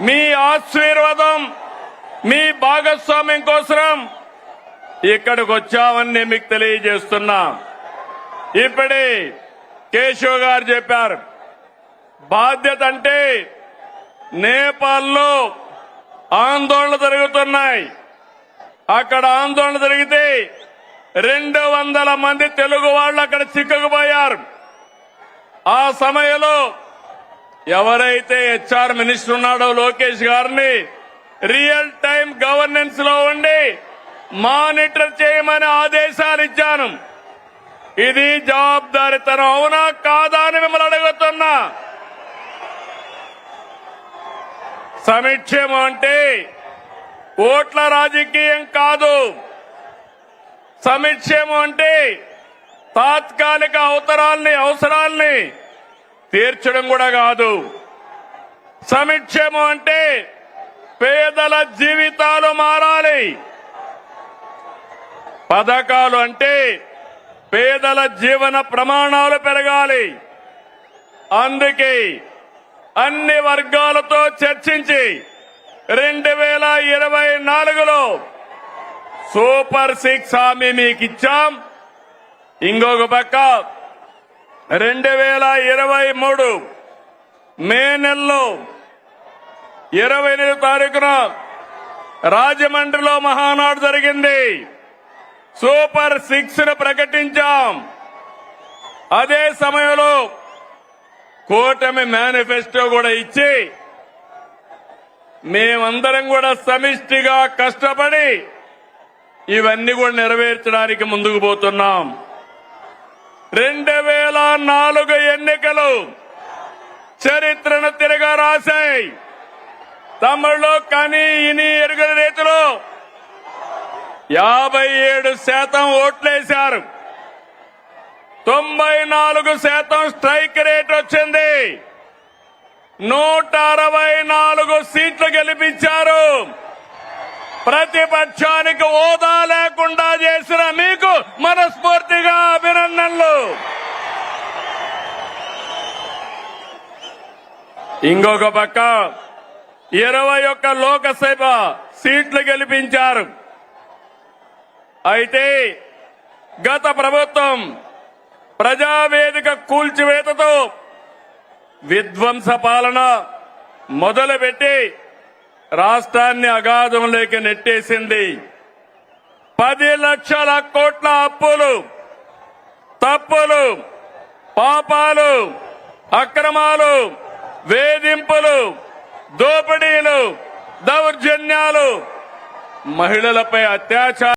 మీ ఆశీర్వాదం మీ భాగస్వామ్యం కోసం ఇక్కడికి వచ్చామని నేను మీకు తెలియజేస్తున్నా. ఇప్పుడే కేశవ్ గారు చెప్పారు బాధ్యత అంటే నేపాల్లో ఆందోళన జరుగుతున్నాయి. అక్కడ ఆందోళన జరిగితే రెండు వందల మంది తెలుగు వాళ్ళు అక్కడ చిక్కుకుపోయారు. ఆ సమయంలో ఎవరైతే హెచ్ఆర్ మినిస్టర్ ఉన్నాడో లోకేష్ గారిని రియల్ టైం గవర్నెన్స్లో ఉండి మానిటర్ చేయమని ఆదేశాలు ఇచ్చాను. ఇది జవాబుదారితనం అవునా కాదా అని మిమ్మల్ని అడుగుతున్నా. సమీక్షేమం అంటే ఓట్ల రాజకీయం కాదు. సమీక్షేమం అంటే తాత్కాలిక అవసరాల్ని అవసరాల్ని తీర్చడం కూడా కాదు. సమిక్షేమం అంటే పేదల జీవితాలు మారాలి. పథకాలు అంటే పేదల జీవన ప్రమాణాలు పెరగాలి. అందుకే అన్ని వర్గాలతో చర్చించి రెండు వేల ఇరవై నాలుగులో సూపర్ సిక్స్ హామీ మీకు ఇచ్చాం ఇంకొక పక్క రెండు వేల ఇరవై మూడు మే నెలలో ఇరవై ఎనిమిది తారీఖున రాజమండ్రిలో మహానాడు జరిగింది. సూపర్ సిక్స్ను ప్రకటించాం. అదే సమయంలో కూటమి మేనిఫెస్టో కూడా ఇచ్చి మేమందరం కూడా సమిష్టిగా కష్టపడి ఇవన్నీ కూడా నెరవేర్చడానికి ముందుకు పోతున్నాం. రెండు వేల నాలుగు ఎన్నికలు చరిత్రను తిరగా రాశాయి. తమిళలో కని ఇని ఎరుగని రీతిలో యాభై ఏడు శాతం ఓట్లేశారు. తొంభై నాలుగు శాతం స్ట్రైక్ రేట్ వచ్చింది. నూట అరవై నాలుగు సీట్లు గెలిపించారు. ప్రతిపక్షానికి హోదా లేకుండా చేసిన మీకు మనస్ఫూర్తిగా అభినందనలు. ఇంకొక పక్క ఇరవై ఒక్క లోకసభ సీట్లు గెలిపించారు. అయితే గత ప్రభుత్వం ప్రజావేదిక కూల్చివేతతో విధ్వంస పాలన మొదలుపెట్టి రాష్ట్రాన్ని అగాధంలోకి నెట్టేసింది. పది లక్షల కోట్ల అప్పులు తప్పులు పాపాలు అక్రమాలు వేధింపులు దోపిడీలు దౌర్జన్యాలు మహిళలపై అత్యాచారం